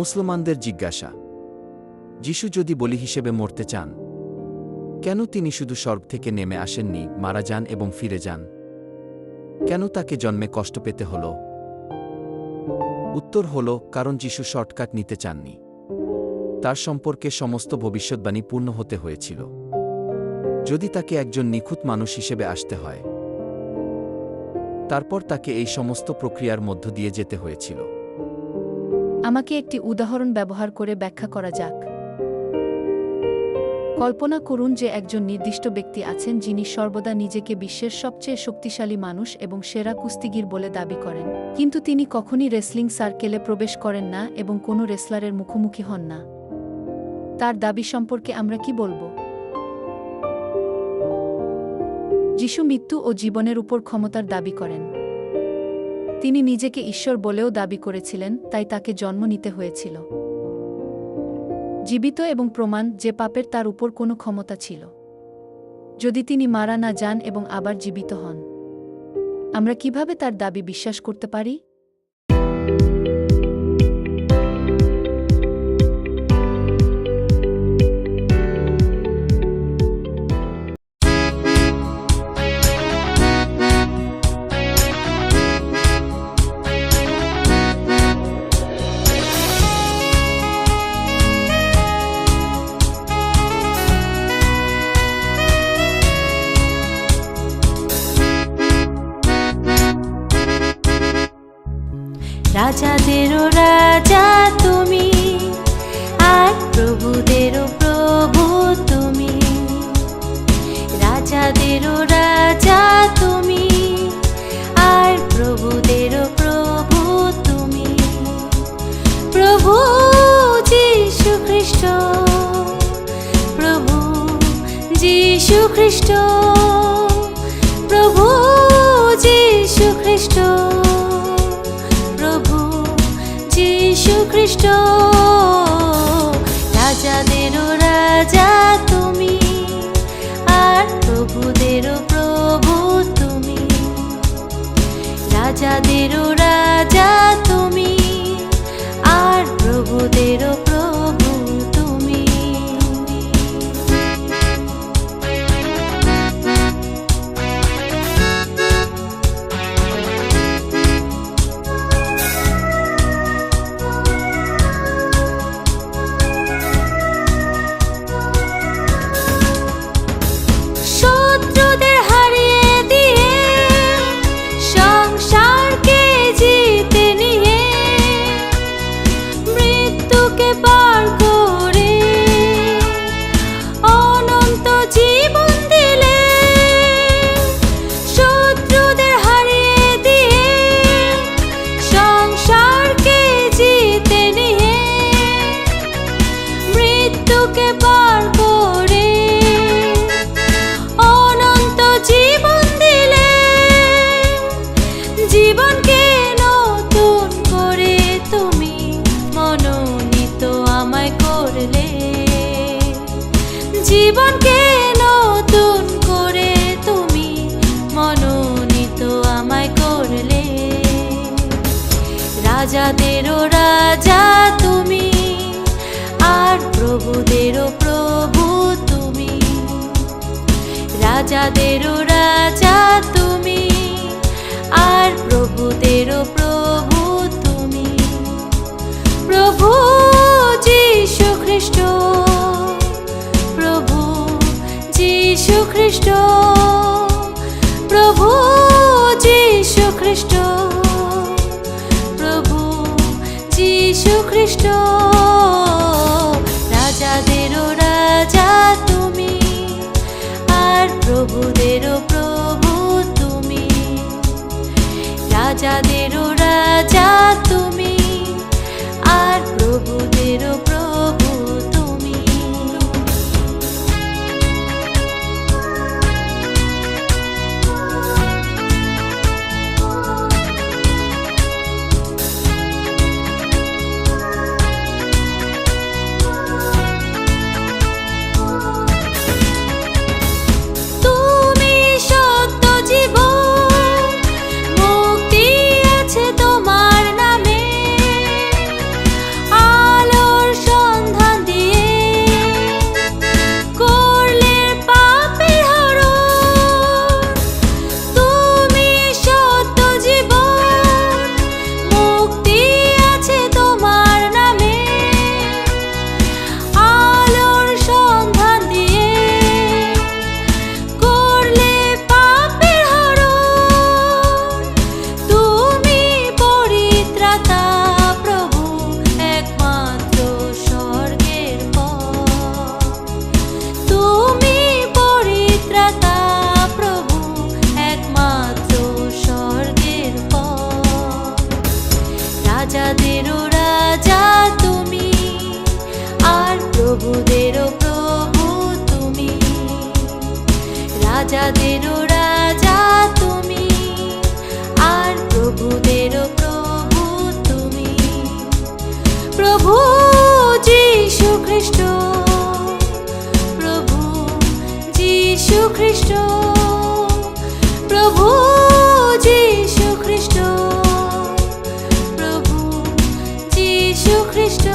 অমুসলমানদের জিজ্ঞাসা, যিশু যদি বলি হিসেবে মরতে চান, কেন তিনি শুধু স্বর্গ থেকে নেমে আসেননি, মারা যান এবং ফিরে যান? কেন তাকে জন্মে কষ্ট পেতে হল? উত্তর হল, কারণ যিশু শর্টকাট নিতে চাননি। তার সম্পর্কে সমস্ত ভবিষ্যৎবাণী পূর্ণ হতে হয়েছিল। যদি তাকে একজন নিখুঁত মানুষ হিসেবে আসতে হয়, তারপর তাকে এই সমস্ত প্রক্রিয়ার মধ্য দিয়ে যেতে হয়েছিল। আমাকে একটি উদাহরণ ব্যবহার করে ব্যাখ্যা করা যাক। কল্পনা করুন যে একজন নির্দিষ্ট ব্যক্তি আছেন যিনি সর্বদা নিজেকে বিশ্বের সবচেয়ে শক্তিশালী মানুষ এবং সেরা কুস্তিগির বলে দাবি করেন। কিন্তু তিনি কখনই রেসলিং সার্কেলে প্রবেশ করেন না এবং কোনো রেসলারের মুখোমুখি হন না। তার দাবি সম্পর্কে আমরা কি বলব? যিশু মৃত্যু ও জীবনের উপর ক্ষমতার দাবি করেন। তিনি নিজেকে ঈশ্বর বলেও দাবি করেছিলেন, তাই তাকে জন্ম নিতে হয়েছিল। জীবিত এবং প্রমাণ যে পাপের তার উপর কোনো ক্ষমতা ছিল। যদি তিনি মারা না যান এবং আবার জীবিত হন, আমরা কীভাবে তার দাবি বিশ্বাস করতে পারি? রাজাদেরও রাজা তুমি, আর প্রভুদেরও প্রভু তুমি। রাজাদেরও রাজা তুমি, আর প্রভুদেরও প্রভু তুমি। প্রভু যীশু খ্রিস্ট, প্রভু যীশু খ্রিস্ট। খ্রিস্ট রাজাদেরও রাজা। জীবনকে নতুন করে তুমি? মনোনীত আমায় করলে। রাজাদেরও রাজা তুমি, আর প্রভুদেরও প্রভু তুমি। রাজাদেরও খ্রিস্ট রাজাদেরও রাজা তুমি, আর প্রভুদেরও প্রভু তুমি। প্রভু যীশু খ্রিস্ট, প্রভু যীশু খ্রিস্ট, প্রভু যীশু খ্রিস্ট, প্রভু যীশু খ্রিস্ট।